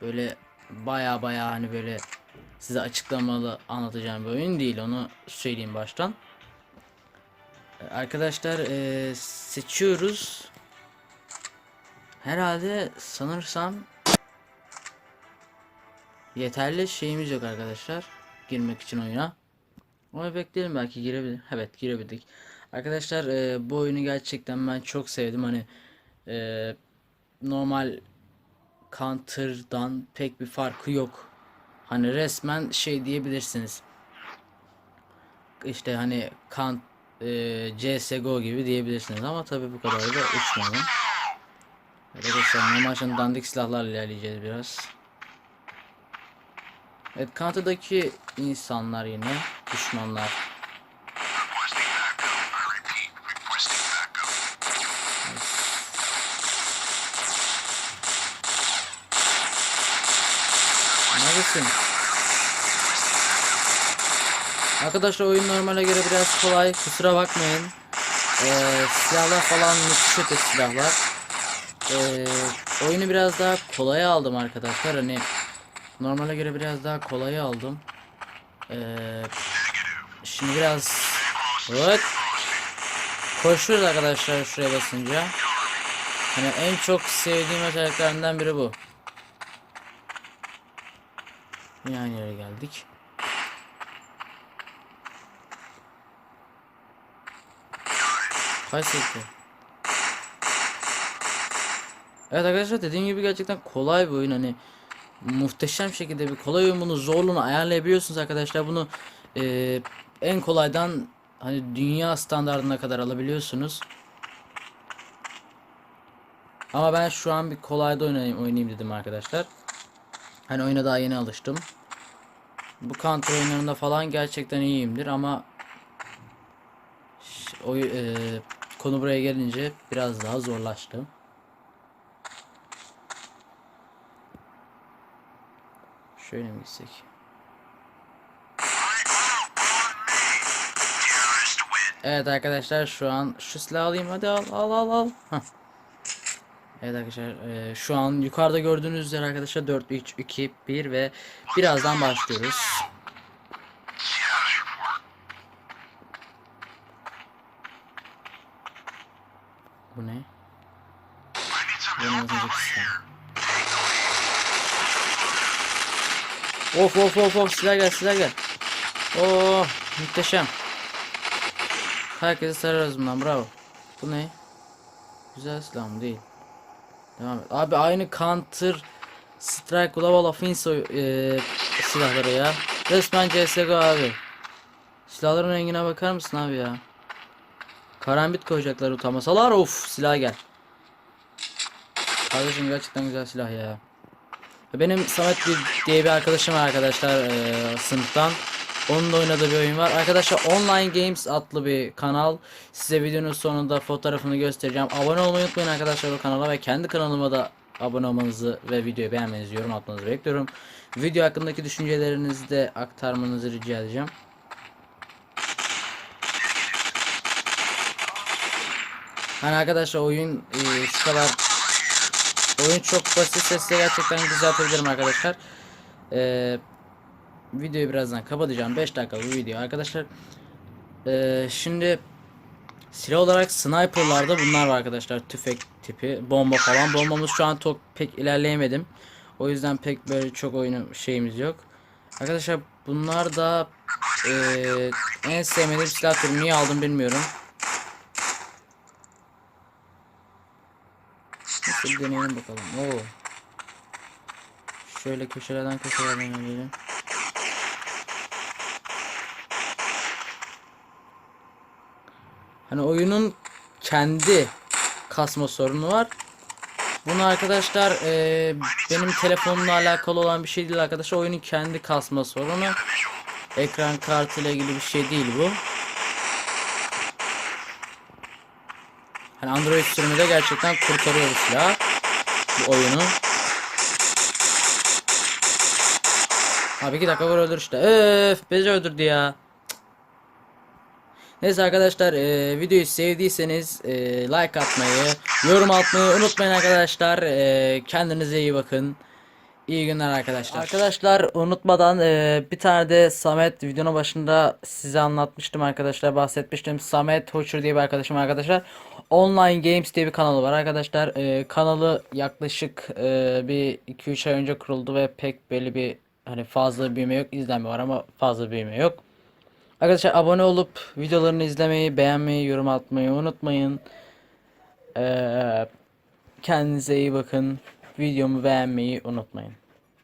böyle baya baya hani böyle size açıklamalı anlatacağım bir oyun değil onu söyleyeyim baştan. Arkadaşlar ee, seçiyoruz. Herhalde sanırsam yeterli şeyimiz yok arkadaşlar girmek için oyuna. Ama bekleyelim belki girebilir. Evet girebildik. Arkadaşlar e, bu oyunu gerçekten ben çok sevdim. Hani e, normal Counter'dan pek bir farkı yok. Hani resmen şey diyebilirsiniz. İşte hani kan e, CS:GO gibi diyebilirsiniz ama tabii bu kadar da uçmayalım. Arkadaşlar normal şimdi dandik silahlarla ilerleyeceğiz biraz. Evet Counter'daki insanlar yine düşmanlar. Neredesin? Arkadaşlar oyun normale göre biraz kolay. Kusura bakmayın. Ee, silahlar falan müthiş öte silahlar. Ee, oyunu biraz daha kolaya aldım arkadaşlar. Hani normale göre biraz daha kolaya aldım. Ee, şimdi biraz evet. Koşuyoruz arkadaşlar şuraya basınca. Hani en çok sevdiğim özelliklerinden biri bu. Yani yere geldik. Kaç? Evet arkadaşlar dediğim gibi gerçekten kolay bir oyun hani muhteşem şekilde bir kolay oyun bunu zorluğunu ayarlayabiliyorsunuz arkadaşlar bunu e, en kolaydan hani dünya standartına kadar alabiliyorsunuz. Ama ben şu an bir kolayda oynayayım, oynayayım dedim arkadaşlar. Hani oyuna daha yeni alıştım. Bu counter oyunlarında falan gerçekten iyiyimdir ama oy, e, konu buraya gelince biraz daha zorlaştı. Şöyle mi gitsek? Evet arkadaşlar şu an şu silahı alayım hadi al al al al. Hah. Evet arkadaşlar e, şu an yukarıda gördüğünüz üzere arkadaşlar 4 3 2 1 ve birazdan başlıyoruz. Bu ne? Silah. Of of of of silah gel silah gel. Oo muhteşem. Herkesi sararız bundan bravo. Bu ne? Güzel silah mı değil. Devam et. Abi aynı Counter Strike Global Offense e, silahları ya. Resmen CSGO abi. Silahların rengine bakar mısın abi ya? Karambit koyacaklar utanmasalar of silah gel. Kardeşim gerçekten güzel silah ya. Benim Samet diye bir arkadaşım var arkadaşlar e, sınıftan. Onun da oynadığı bir oyun var. Arkadaşlar Online Games adlı bir kanal. Size videonun sonunda fotoğrafını göstereceğim. Abone olmayı unutmayın arkadaşlar o kanala ve kendi kanalıma da abone olmanızı ve videoyu beğenmenizi, yorum atmanızı bekliyorum. Video hakkındaki düşüncelerinizi de aktarmanızı rica edeceğim. Hani arkadaşlar oyun e, şu kadar oyun çok basit sesle gerçekten düzeltebilirim arkadaşlar. Ee, videoyu birazdan kapatacağım 5 dakika bir video arkadaşlar. Ee, şimdi silah olarak sniperlarda bunlar var arkadaşlar tüfek tipi bomba falan bombamız şu an çok pek ilerleyemedim. O yüzden pek böyle çok oyunu şeyimiz yok. Arkadaşlar bunlar da ee, en sevmediğim silah türü niye aldım bilmiyorum. Nasıl deneyelim bakalım. Oo. Şöyle köşelerden köşelerden gelelim. Hani oyunun kendi kasma sorunu var. Bunu arkadaşlar eee, benim telefonumla alakalı olan bir şey değil arkadaşlar. Oyunun kendi kasma sorunu. Ekran kartı ile ilgili bir şey değil bu. Hani Android sürümünde gerçekten kurtarıyor bu silah. Bu oyunu. Abi iki dakika var öldür işte. Öf, beni öldürdü ya. Neyse arkadaşlar e, videoyu sevdiyseniz e, like atmayı, yorum atmayı unutmayın arkadaşlar. E, kendinize iyi bakın. İyi günler arkadaşlar. Arkadaşlar unutmadan e, bir tane de Samet videonun başında size anlatmıştım arkadaşlar bahsetmiştim. Samet Hoçur diye bir arkadaşım arkadaşlar. Online Games diye bir kanalı var arkadaşlar. E, kanalı yaklaşık e, bir 2-3 ay önce kuruldu ve pek belli bir hani fazla büyüme yok. İzlenme var ama fazla büyüme yok. Arkadaşlar abone olup videolarını izlemeyi, beğenmeyi, yorum atmayı unutmayın. Ee, kendinize iyi bakın. Videomu beğenmeyi unutmayın.